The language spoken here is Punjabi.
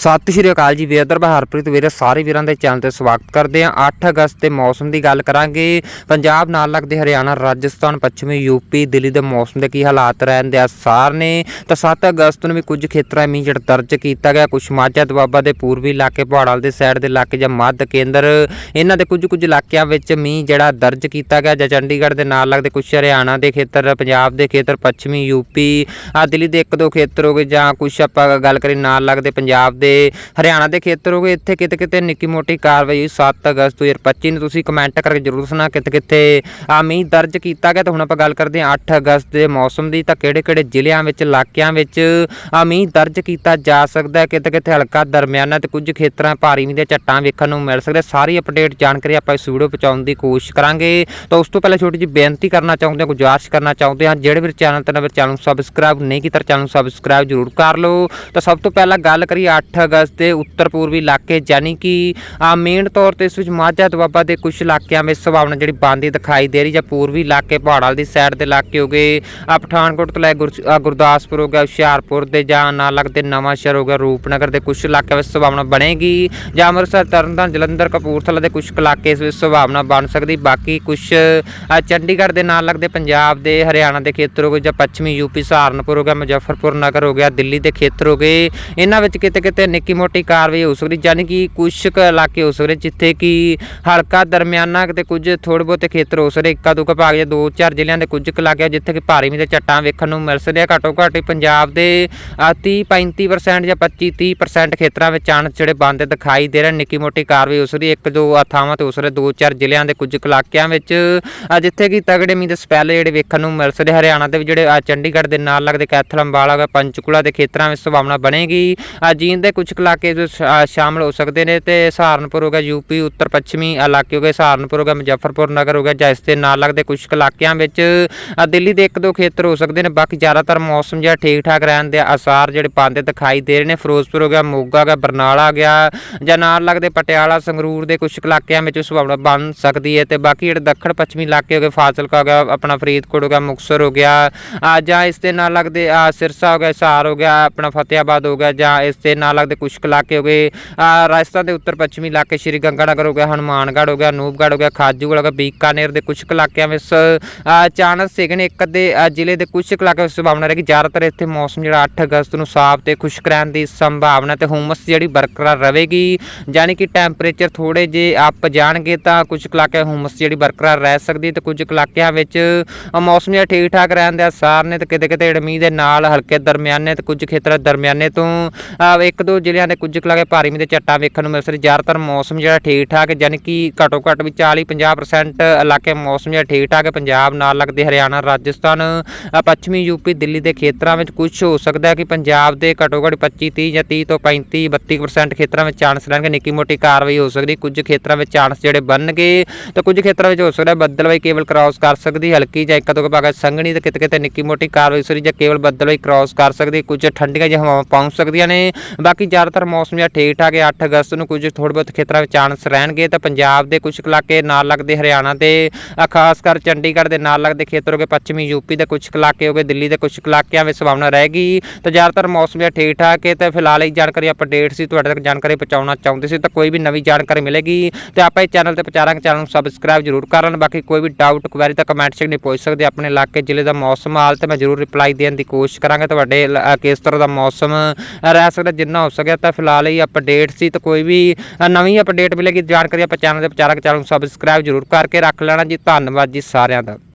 ਸਤਿ ਸ਼੍ਰੀ ਅਕਾਲ ਜੀ ਵੇਦਰ ਬਹਾਰਪ੍ਰੀਤ ਵੀਰੇ, ਸਾਰੇ ਵੀਰਾਂ ਦੇ ਚੈਨਲ ਤੇ ਸਵਾਗਤ ਕਰਦੇ ਹਾਂ। 8 ਅਗਸਤ ਦੇ ਮੌਸਮ ਦੀ ਗੱਲ ਕਰਾਂਗੇ। ਪੰਜਾਬ ਨਾਲ ਲੱਗਦੇ ਹਰਿਆਣਾ, ਰਾਜਸਥਾਨ, ਪੱਛਮੀ ਯੂਪੀ, ਦਿੱਲੀ ਦੇ ਮੌਸਮ ਦੇ ਕੀ ਹਾਲਾਤ ਰਹਿਣ ਦੇ ਆਸਾਰ ਨੇ? ਤਾਂ 7 ਅਗਸਤ ਨੂੰ ਵੀ ਕੁਝ ਖੇਤਰਾਂ 'ਚ ਮੀਂਹ ਜਿਹੜਾ ਦਰਜ ਕੀਤਾ ਗਿਆ। ਕੁਝ ਮਾਝਾ, ਦੁਆਬਾ ਦੇ ਪੂਰਬੀ ਇਲਾਕੇ, ਪਹਾੜਾਂ ਦੇ ਸਾਈਡ ਦੇ ਇਲਾਕੇ ਜਾਂ ਮੱਧ ਕੇਂਦਰ। ਇਹਨਾਂ ਦੇ ਕੁਝ ਕੁਝ ਇਲਾਕਿਆਂ ਵਿੱਚ ਮੀਂਹ ਜਿਹੜਾ ਦਰਜ ਕੀਤਾ ਗਿਆ ਜਾਂ ਚੰਡੀਗੜ੍ਹ ਦੇ ਨਾਲ ਲੱਗਦੇ ਕੁਝ ਹਰਿਆਣਾ ਦੇ ਖੇਤਰ, ਪੰਜਾਬ ਦੇ ਖੇਤਰ, ਪੱਛਮੀ ਯੂਪੀ ਆ ਦਿੱਲੀ ਦੇ ਇੱਕ ਦੋ ਖੇਤਰ ਹੋ ਗਏ ਜਾਂ ਕੁਝ ਆਪਾਂ ਗੱਲ ਕਰੀ ਨਾਲ ਲੱਗਦੇ ਪੰਜਾਬ ਦੇ ਹਰਿਆਣਾ ਦੇ ਖੇਤਰ ਹੋ ਗਏ ਇੱਥੇ ਕਿਤੇ ਕਿਤੇ ਨਿੱਕੀ ਮੋਟੀ ਕਾਰਵਾਈ ਹੋਈ 7 ਅਗਸਤ 2025 ਨੂੰ। ਤੁਸੀਂ ਕਮੈਂਟ ਕਰਕੇ ਜਰੂਰ ਸੁਣਾ ਕਿਤੇ ਕਿਤੇ ਆ ਮੀਂਹ ਦਰਜ ਕੀਤਾ ਗਿਆ। ਤਾਂ ਹੁਣ ਆਪਾਂ ਗੱਲ ਕਰਦੇ ਹਾਂ 8 ਅਗਸਤ ਦੇ ਮੌਸਮ ਦੀ। ਤਾਂ ਕਿਹੜੇ ਕਿਹੜੇ ਜ਼ਿਲ੍ਹਿਆਂ ਵਿੱਚ, ਇਲਾਕਿਆਂ ਵਿੱਚ ਆ ਦਰਜ ਕੀਤਾ ਜਾ ਸਕਦਾ ਹੈ? ਕਿਤੇ ਕਿਤੇ ਹਲਕਾ ਦਰਮਿਆਨਾ ਤੇ ਕੁਝ ਖੇਤਰਾਂ ਭਾਰੀ ਮੀਂਹ ਦੇ ਝੱਟਾਂ ਵੇਖਣ ਨੂੰ ਮਿਲ ਸਕਦੇ। ਸਾਰੀ ਅਪਡੇਟ ਜਾਣਕਾਰੀ ਆਪਾਂ ਇਸ ਵੀਡੀਓ ਪਹੁੰਚਾਉਣ ਦੀ ਕੋਸ਼ਿਸ਼ ਕਰਾਂਗੇ। ਤਾਂ ਉਸ ਤੋਂ ਪਹਿਲਾਂ ਛੋਟੀ ਜਿਹੀ ਬੇਨਤੀ ਕਰਨਾ ਚਾਹੁੰਦੇ ਹਾਂ ਗੁਜ਼ਾਰਿਸ਼ ਕਰਨਾ ਚਾਹੁੰਦੇ ਹਾਂ, ਜਿਹੜੇ ਵੀ ਚੈਨਲ ਤੇ ਨਵੇਂ ਚੈਨਲ ਨੂੰ ਸਬਸਕ੍ਰਾਈਬ ਨਹੀਂ ਕੀਤਾ ਚੈਨਲ ਨੂੰ ਸਬਸਕ੍ਰਾਈਬ ਜ਼ਰੂਰ ਕਰ ਲਓ। ਤਾਂ ਸਭ ਤੋਂ ਪਹਿਲਾਂ ਗੱਲ ਕਰੀਏ 8 ਅਗਸਤ ਦੇ ਉੱਤਰ ਪੂਰਬੀ ਇਲਾਕੇ ਯਾਨੀ ਕਿ ਆ ਮੇਨ ਤੌਰ ਤੇ ਇਸ ਵਿੱਚ ਮਾਝਾ ਦੁਆਬਾ ਦੇ ਕੁਝ ਇਲਾਕਿਆਂ ਵਿੱਚ ਸੰਭਾਵਨਾ ਜਿਹੜੀ ਬੰਦੀ ਦਿਖਾਈ ਦੇ ਰਹੀ ਜਾਂ ਪੂਰਬੀ ਇਲਾਕੇ ਪਹਾੜਾਂ ਦੀ ਸਾਈਡ ਦੇ ਇਲਾਕੇ ਹੋ ਗਏ ਆ ਪਠਾਨਕੋਟ ਤੋਂ ਲੈ ਗੁਰ- ਆ ਗੁਰਦਾਸਪੁਰ ਹੋ ਗਿਆ, ਹੁਸ਼ਿਆਰਪੁਰ ਦੇ ਜਾਂ ਨਾਲ ਲੱਗਦੇ ਨਵਾਂ ਸ਼ਹਿਰ ਹੋ ਗਿਆ, ਰੂਪਨਗਰ ਦੇ ਕੁਝ ਇਲਾਕਿਆਂ ਵਿੱਚ ਸੰਭਾਵਨਾ ਬਣੇਗੀ ਜਾਂ ਅੰਮ੍ਰਿਤਸਰ, ਤਰਨਤਾਰਨ, ਜਲੰਧਰ, ਕਪੂਰਥਲਾ ਦੇ ਕੁਝ ਇਲਾਕੇ ਇਸ ਵਿੱਚ ਸੰਭਾਵਨਾ ਬਣ ਸਕਦੀ। ਬਾਕੀ ਕੁਝ ਆ ਚੰਡੀਗੜ੍ਹ ਦੇ ਨਾਲ ਲੱਗਦੇ ਪੰਜਾਬ ਦੇ, ਹਰਿਆਣਾ ਦੇ ਖੇਤਰ ਹੋ ਗਏ ਜਾਂ ਪੱਛਮੀ ਯੂਪੀ ਸਹਾਰਨਪੁਰ ਹੋ ਗਿਆ, ਮੁਜ਼ੱਫਰਪੁਰ ਨਗਰ ਹੋ ਗਿਆ, ਦਿੱਲੀ ਦੇ ਖੇਤਰ ਹੋ ਗਏ। ਇਹਨਾਂ ਵਿੱਚ ਕਿਤੇ ਕਿਤੇ ਨਿੱਕੀ ਮੋਟੀ ਕਾਰਵਾਈ ਹੋ ਸਕਦੀ ਯਾਨੀ ਕਿ ਕੁਝ ਕੁ ਇਲਾਕੇ ਹੋ ਸਕਦੇ ਜਿੱਥੇ ਕਿ ਹਲਕਾ ਦਰਮਿਆਨਾ ਕਿਤੇ ਕੁਝ ਥੋੜੇ ਬਹੁਤੇ ਖੇਤਰ ਹੋ ਸਕਦੇ ਇੱਕਾ ਦੁੱਕਾ ਭਾਗ ਜਾਂ ਦੋ ਚਾਰ ਜ਼ਿਲ੍ਹਿਆਂ ਦੇ ਕੁਝ ਕੁ ਇਲਾਕੇ ਜਿੱਥੇ ਕਿ ਭਾਰੀ ਮੀਂਹ ਦੇ ਝੱਟਾਂ ਵੇਖਣ ਨੂੰ ਮਿਲ ਸਕਦੇ ਆ। ਘੱਟੋ ਘੱਟ ਪੰਜਾਬ ਦੇ ਆ 30 35% ਜਾਂ 25 30% ਖੇਤਰਾਂ ਵਿੱਚ ਚਾਂਸ ਜਿਹੜੇ ਬੰਦ ਦਿਖਾਈ ਦੇ ਰਹੇ ਨਿੱਕੀ ਮੋਟੀ ਕਾਰਵਾਈ ਹੋ ਸਕਦੀ ਇੱਕ ਦੋ ਥਾਵਾਂ ਤੇ ਹੋ ਸਕਦੇ ਦੋ ਚਾਰ ਜ਼ਿਲ੍ਹਿਆਂ ਦੇ ਕੁਝ ਕੁ ਇਲਾਕਿਆਂ ਵਿੱਚ ਜਿੱਥੇ ਕਿ ਤਗੜੇ ਮੀਂਹ ਦੇ ਸਪੈਲ ਜਿਹੜੇ ਵੇਖਣ ਨੂੰ ਮਿਲ ਸਕਦੇ ਹਰਿਆਣਾ ਦੇ ਜਿਹੜੇ ਚੰਡੀਗੜ੍ਹ ਦੇ ਨਾਲ ਲੱਗਦੇ ਕੈਥਲ, ਅੰਬਾਲਾ, ਪੰਚਕੂਲਾ ਦੇ ਖੇਤਰਾਂ ਵਿੱਚ ਸੰਭਾਵਨਾ ਬਣੇਗੀ। ਅਜੀਨ ਦੇ ਕੁਝ ਕੁ ਇਲਾਕੇ ਜੋ ਸ਼ਾਮਲ ਹੋ ਸਕਦੇ ਨੇ ਤੇ ਸਹਾਰਨਪੁਰ ਹੋ ਗਿਆ ਯੂਪੀ ਉੱਤਰ ਪੱਛਮੀ ਇਲਾਕੇ ਹੋ ਗਏ ਸਹਾਰਨਪੁਰ ਹੋ ਗਿਆ ਮੁਜ਼ੱਫਰਪੁਰ ਨਗਰ ਹੋ ਗਿਆ ਜਾਂ ਇਸ ਦੇ ਨਾਲ ਲੱਗਦੇ ਕੁਝ ਕੁ ਇਲਾਕਿਆਂ ਵਿੱਚ ਦਿੱਲੀ ਦੇ ਇੱਕ ਦੋ ਖੇਤਰ ਹੋ ਸਕਦੇ ਨੇ ਬਾਕੀ ਜ਼ਿਆਦਾਤਰ ਮੌਸਮ ਜਿਹੜਾ ਠੀਕ ਠਾਕ ਰਹਿਣ ਦੇ ਅਸਾਰ ਜਿਹੜੇ ਪਾਉਂਦੇ ਦਿਖਾਈ ਦੇ ਰਹੇ ਨੇ ਫਿਰੋਜ਼ਪੁਰ ਹੋ ਗਿਆ ਮੋਗਾ ਗਿਆ ਬਰਨਾਲਾ ਗਿਆ ਜਾਂ ਨਾਲ ਲੱਗਦੇ ਪਟਿਆਲਾ ਸੰਗਰੂਰ ਦੇ ਕੁਝ ਕੁ ਇਲਾਕਿਆਂ ਵਿੱਚ ਸੰਭਾਵਨਾ ਬਣ ਸਕਦੀ ਹੈ ਤੇ ਬਾਕੀ ਜਿਹੜੇ ਦੱਖਣ ਪੱਛਮੀ ਇਲਾਕੇ ਹੋ ਗਏ ਫਾਜ਼ਿਲਕਾ ਹੋ ਗਿਆ ਆਪਣਾ ਫਰੀਦਕੋਟ ਹੋ ਗਿਆ ਮੁਕਤਸਰ ਹੋ ਗਿਆ ਜਾਂ ਇਸ ਦੇ ਨਾਲ ਲੱਗਦੇ ਸਿਰਸਾ ਹੋ ਗਿਆ ਸਾਰ ਹੋ ਗਿਆ ਆਪਣਾ ਫਤਿਆਬਾਦ ਹੋ ਗਿਆ ਜਾਂ ਇਸ ਦੇ ਨਾਲ ਲੱਗਦੇ ਕੁਝ ਇਲਾਕੇ ਹੋ ਗਏ ਰਾਜਸਥਾਨ ਦੇ ਉੱਤਰ ਪੱਛਮੀ ਇਲਾਕੇ ਸ਼੍ਰੀ ਗੰਗਾਨਗਰ ਹੋ ਗਿਆ, ਹਨੂਮਾਨਗੜ੍ਹ ਹੋ ਗਿਆ, ਨੂਪਗੜ੍ਹ ਹੋ ਗਿਆ ਖਾਜੂਗੜ੍ਹ ਹੋ ਗਿਆ, ਬੀਕਾਨੇਰ ਦੇ ਕੁਝ ਕੁ ਇਲਾਕਿਆਂ ਵਿੱਚ, ਆ ਚਾਣਸ ਸੀਗੇ ਇੱਕ ਅੱਧੇ ਜ਼ਿਲ੍ਹੇ ਦੇ ਕੁਝ ਕੁ ਇਲਾਕਿਆਂ ਵਿੱਚ ਸੰਭਾਵਨਾ ਰਹੇਗੀ ਜ਼ਿਆਦਾਤਰ ਇੱਥੇ ਮੌਸਮ ਜਿਹੜਾ 8 ਅਗਸਤ ਨੂੰ ਸਾਫ਼ ਤੇ ਖੁਸ਼ਕ ਰਹਿਣ ਦੀ ਸੰਭਾਵਨਾ ਤੇ ਹੁਮਸ ਜਿਹੜੀ ਬਰਕਰਾਰ ਰਹੇਗੀ, ਯਾਨੀ ਕਿ ਟੈਂਪਰੇਚਰ ਥੋੜੇ ਜੇ ਅਪ ਜਾਣਗੇ ਤਾਂ ਕੁਝ ਕੁ ਇਲਾਕਿਆਂ ਹੁਮਸ ਜਿਹੜੀ ਬਰਕਰਾਰ ਰਹਿ ਸਕਦੀ ਹੈ ਤੇ ਕੁਝ ਕੁ ਇਲਾਕਿਆਂ ਵਿੱਚ ਮੌਸਮ ਜਿਹੜਾ ਠੀਕ ਠਾਕ ਰਹਿਣ ਦੇ ਆਸਾਰ ਨੇ ਤੇ ਕਿਤੇ ਕਿਤੇ ਜਿਹੜੇ ਦੇ ਨਾਲ ਹਲਕੇ ਦਰਮਿਆਨੇ ਤੇ ਕੁਝ ਖੇਤਰਾਂ ਦਰਮਿਆਨੇ ਤੋਂ ਇੱਕ ਦੋ ਜ਼ਿਲ੍ਹਿਆਂ ਦੇ ਕੁਝ ਕੁ ਇਲਾਕੇ ਭਾਰੀ ਮੀਂਹ ਦੇ ਝੱਟਾਂ ਵੇਖਣ ਨੂੰ ਮਿਲ ਸਕਦੇ। ਜ਼ਿਆਦਾਤਰ ਮੌਸਮ ਜਿਹੜਾ ਠੀਕ ਠਾਕ ਹੈ, ਯਾਨੀ ਕਿ ਘੱਟੋ ਘੱਟ ਵੀ 40 50% ਇਲਾਕੇ ਮੌਸਮ ਜਿਹੜਾ ਠੀਕ ਠਾਕ ਪੰਜਾਬ ਨਾਲ ਲੱਗਦੇ ਹਰਿਆਣਾ ਰਾਜਸਥਾਨ ਪੱਛਮੀ ਯੂਪੀ ਦਿੱਲੀ ਦੇ ਖੇਤਰਾਂ ਵਿੱਚ ਕੁਝ ਹੋ ਸਕਦਾ ਹੈ ਕਿ ਪੰਜਾਬ ਦੇ ਘੱਟੋ ਘੱਟ 25 30 ਜਾਂ 30 ਤੋਂ 35 32% ਖੇਤਰਾਂ ਵਿੱਚ ਚਾਂਸ ਰਹਿਣਗੇ। ਨਿੱਕੀ ਮੋਟੀ ਕਾਰਵਾਈ ਹੋ ਸਕਦੀ ਕੁਝ ਖੇਤਰਾਂ ਵਿੱਚ ਚਾਂਸ ਜਿਹੜੇ ਬਣਨਗੇ ਤਾਂ ਕੁਝ ਖੇਤਰਾਂ ਵਿੱਚ ਹੋ ਸਕਦਾ ਬੱਦਲਵਾਈ ਕੇਵਲ ਕ੍ਰਾਸ ਕਰ ਸਕਦੀ ਹਲਕੀ ਜਾਂ ਇੱਕ ਦੋ ਭਾਗ ਸੰਘਣੀ ਤੇ ਕਿਤੇ ਕਿਤੇ ਨਿੱਕੀ ਮੋਟੀ ਕਾਰਵਾਈ ਸਰੀ ਜਾਂ ਕੇਵਲ ਬੱਦਲਵਾਈ ਕ੍ਰਾਸ ਕਰ ਸਕਦੀ ਕੁਝ ਠੰਡੀਆਂ ਜਿਹੀਆਂ ਹਵਾਵਾਂ ਪਹੁੰਚ ਸਕਦੀਆਂ ਨੇ। ਬਾਕੀ ਬਾਕੀ ਜ਼ਿਆਦਾਤਰ ਮੌਸਮ ਜਿਹੜਾ ਠੀਕ ਠਾਕ ਹੈ 8 ਅਗਸਤ ਨੂੰ ਕੁਝ ਥੋੜ੍ਹੇ ਬਹੁਤ ਖੇਤਰਾਂ ਵਿੱਚ ਚਾਂਸ ਰਹਿਣਗੇ ਤਾਂ ਪੰਜਾਬ ਦੇ ਕੁਝ ਇਲਾਕੇ ਨਾਲ ਲੱਗਦੇ ਹਰਿਆਣਾ ਦੇ ਖਾਸ ਕਰ ਚੰਡੀਗੜ੍ਹ ਦੇ ਨਾਲ ਲੱਗਦੇ ਖੇਤਰ ਹੋ ਗਏ ਪੱਛਮੀ ਯੂਪੀ ਦੇ ਕੁਝ ਇਲਾਕੇ ਹੋ ਗਏ, ਦਿੱਲੀ ਦੇ ਕੁਝ ਇਲਾਕਿਆਂ ਵਿੱਚ ਸੰਭਾਵਨਾ ਰਹੇਗੀ। ਤਾਂ ਜ਼ਿਆਦਾਤਰ ਮੌਸਮ ਜਿਹੜਾ ਠੀਕ ਠਾਕ ਹੈ, ਤੇ ਫਿਲਹਾਲ ਇਹ ਜਾਣਕਾਰੀ ਅਪਡੇਟ ਸੀ, ਤੁਹਾਡੇ ਤੱਕ ਜਾਣਕਾਰੀ ਪਹੁੰਚਾਉਣਾ ਚਾਹੁੰਦੇ ਸੀ, ਤਾਂ ਕੋਈ ਵੀ ਨਵੀਂ ਜਾਣਕਾਰੀ ਮਿਲੇਗੀ। ਤੇ ਆਪਾਂ ਇਹ ਚੈਨਲ ਤੇ ਪਹੁੰਚਾਰਾਂਗੇ ਚੈਨਲ ਨੂੰ ਸਬਸਕ੍ਰਾਈਬ ਜ਼ਰੂਰ ਕਰ ਲੈਣ, ਬਾਕੀ ਕੋਈ ਵੀ ਡਾਊਟ ਕੁਐਰੀ ਤਾਂ ਕਮੈਂਟ ਸੈਕਸ਼ਨ ਵਿੱਚ ਪੁੱਛ ਸਕਦੇ, ਆਪਣੇ ਇਲਾਕੇ, ਜ਼ਿਲ੍ਹੇ ਦਾ ਮੌਸਮ ਹਾਲ ਤੇ ਮੈਂ ਜ਼ਰੂਰ ਰਿਪਲਾਈ ਦੇਣ ਦੀ ਕੋਸ਼ਿਸ਼ ਕਰਾਂਗਾ, ਤੁਹਾਡੇ ਕਿਸ ਤਰ੍ਹਾਂ ਦਾ ਮੌਸਮ ਰਹਿ ਸਕਦਾ, ਜਿੰਨਾ ਸਕਿਆ ਤਾਂ ਫਿਲਹਾਲ ਇਹ ਅਪਡੇਟ ਸੀ ਤਾਂ ਕੋਈ ਵੀ ਨਵੀਂ ਅਪਡੇਟ ਮਿਲੇਗੀ, ਜਾਣਕਾਰੀ ਆਪਾਂ ਚੈਨਲ ਤੇ ਪਹੁੰਚਾਰਾਂਗੇ ਚੈਨਲ ਨੂੰ ਸਬਸਕ੍ਰਾਈਬ ਜ਼ਰੂਰ ਕਰਕੇ ਰੱਖ ਲੈਣਾ ਜੀ। ਧੰਨਵਾਦ ਜੀ ਸਾਰਿਆਂ ਦਾ।